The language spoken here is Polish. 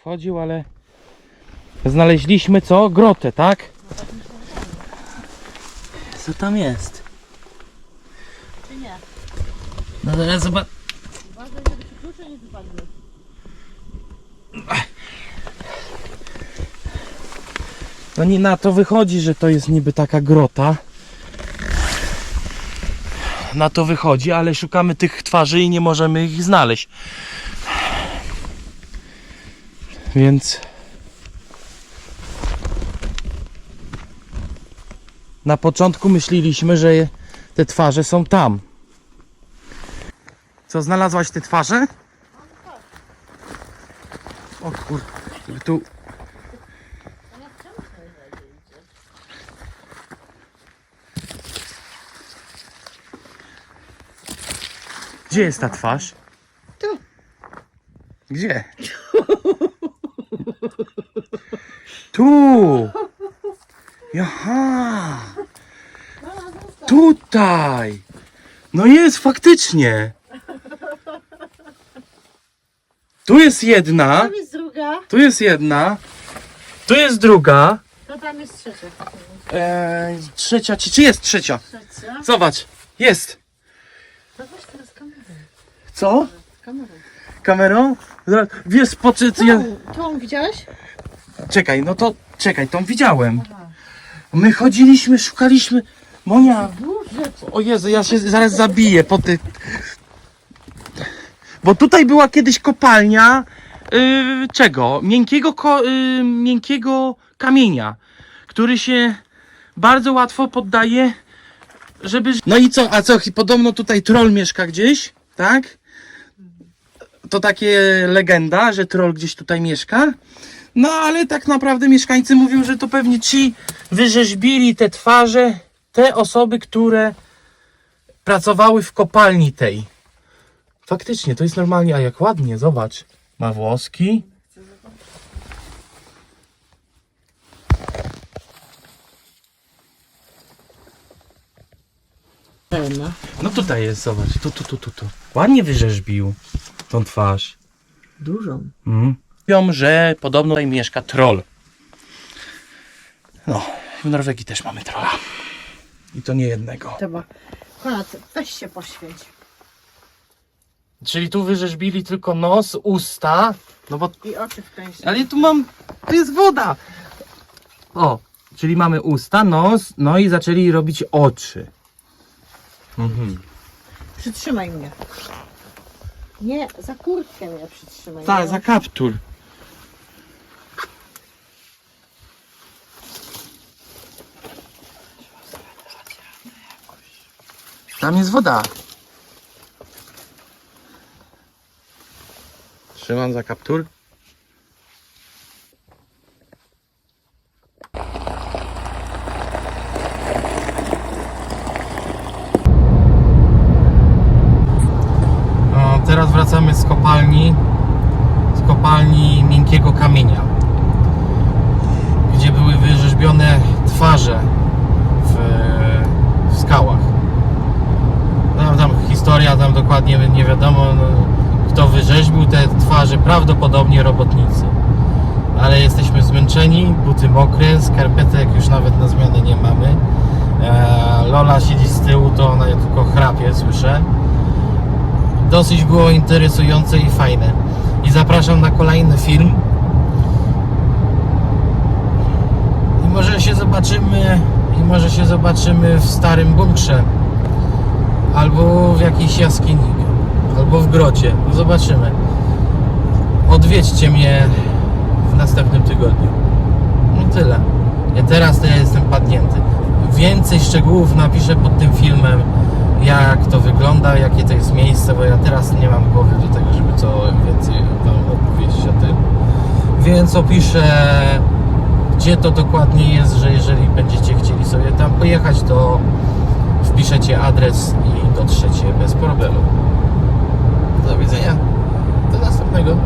Wchodził, ale znaleźliśmy co? Grotę, tak? Co tam jest? Czy nie? No teraz zobacz. Uważaj, żeby ci klucze nie wypadły. No nie na to wychodzi, że to jest niby taka grota. Na to wychodzi, ale szukamy tych twarzy i nie możemy ich znaleźć. Więc na początku myśleliśmy, że te twarze są tam. Co, znalazłaś te twarze? O kur... Tu... Gdzie jest ta twarz? Tu. Gdzie? Tu! Jaha! Tutaj! No jest faktycznie! Tu jest jedna, Tam jest druga, tu jest jedna, tu jest druga, to tam jest trzecia. eee, trzecia, czy, czy jest trzecia? Trzecia. Zobacz, jest! To weź teraz kamerę. Co? Kamerę. Kamerą? Zaraz, Wiesz, po czy, czy ja... Tą, tą widziałeś? Czekaj, no to czekaj, tą widziałem. Aha. My chodziliśmy, szukaliśmy. Monia, o Jezu, ja się zaraz zabiję po ty. Bo tutaj była kiedyś kopalnia yy, czego? Miękkiego, ko, yy, miękkiego kamienia, który się bardzo łatwo poddaje, żeby. No i co? A co? i Podobno tutaj troll mieszka gdzieś, tak? To takie legenda, że troll gdzieś tutaj mieszka. No ale tak naprawdę mieszkańcy mówią, że to pewnie ci wyrzeźbili te twarze, te osoby, które pracowały w kopalni tej. Faktycznie, to jest normalnie, a jak ładnie, zobacz. Ma włoski. No tutaj jest, zobacz, tu, tu, tu, tu, tu. Ładnie wyrzeźbił tą twarz. Dużą. Mhm. Mówią, że podobno tutaj mieszka troll. No, w Norwegii też mamy trolla. I to nie jednego. Trzeba. Konrad, weź się poświęć. Czyli tu wyrzeźbili tylko nos, usta. No bo. I oczy wkręć. Ale tu mam. Tu jest woda. O, czyli mamy usta, nos, no i zaczęli robić oczy. Mhm. Przytrzymaj mnie. Nie, za kurtkę mnie przytrzymaj. Tak, za kaptur. Tam jest woda. Trzymam za kaptur. O, teraz wracamy z kopalni z kopalni miękkiego kamienia, gdzie były wyrzeźbione twarze w, w skałach. Tam, tam historia, tam dokładnie nie wiadomo, no, kto wyrzeźbił te twarze, prawdopodobnie robotnicy. Ale jesteśmy zmęczeni, buty mokre, skarpetek już nawet na zmianę nie mamy. E, Lola siedzi z tyłu, to ona tylko chrapie, słyszę dosyć było interesujące i fajne. I zapraszam na kolejny film. I może się zobaczymy, i może się zobaczymy w starym bunkrze. Albo w jakiejś jaskini. Albo w grocie. Zobaczymy. Odwiedźcie mnie w następnym tygodniu. No tyle. Ja teraz to ja jestem padnięty. Więcej szczegółów napiszę pod tym filmem, jak to wygląda, jakie to jest miejsce, bo ja teraz nie mam głowy do tego, żeby co więcej Wam opowiedzieć o tym. Więc opiszę, gdzie to dokładnie jest, że jeżeli będziecie chcieli sobie tam pojechać, to wpiszecie adres i dotrzecie bez problemu. Do widzenia. Do następnego.